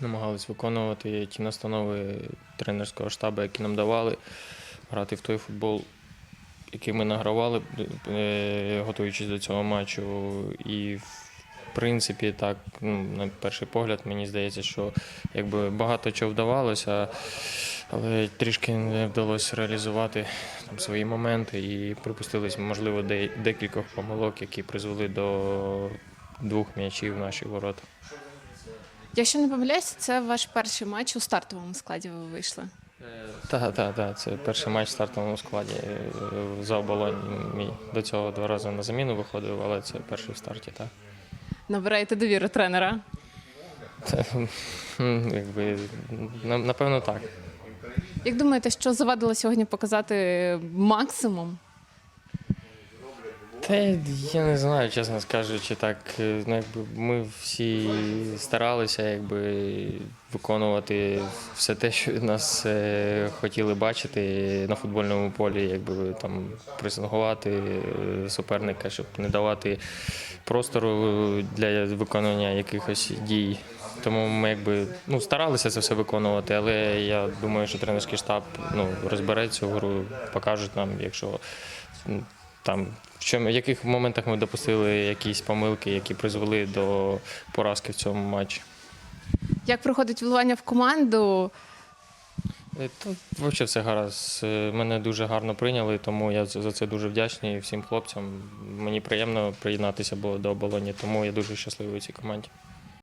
намагались виконувати ті настанови тренерського штабу, які нам давали, грати в той футбол, який ми награвали, е, готуючись до цього матчу. І в принципі, так, ну, на перший погляд, мені здається, що якби багато чого вдавалося, але трішки не вдалося реалізувати там, свої моменти і припустились, можливо, де- декількох помилок, які призвели до двох м'ячів в наші ворота. Якщо не помиляюся, це ваш перший матч у стартовому складі ви вийшли. Так, так, так. Це перший матч в стартовому складі е, за оболонь. Мій до цього два рази на заміну виходив, але це перший в старті, так. Набираєте довіру тренера. Це, якби, напевно, так. Як думаєте, що завадило сьогодні показати максимум? Та я не знаю, чесно скажучи, так. е, Ну, якби ми всі старалися якби, виконувати все те, що нас е, хотіли бачити на футбольному полі, якби там пресингувати е, суперника, щоб не давати простору для виконання якихось дій. Тому ми якби ну, старалися це все виконувати, але я думаю, що тренерський штаб ну, розбере цю гру, покажуть нам, якщо там в чому в яких моментах ми допустили якісь помилки, які призвели до поразки в цьому матчі. Як проходить вливання в команду? Е, Та взагалі все гаразд. Е, Мене дуже гарно прийняли, тому я за за це дуже вдячний всім хлопцям. Мені приємно приєднатися було до оболоні, тому я дуже щасливий у цій команді.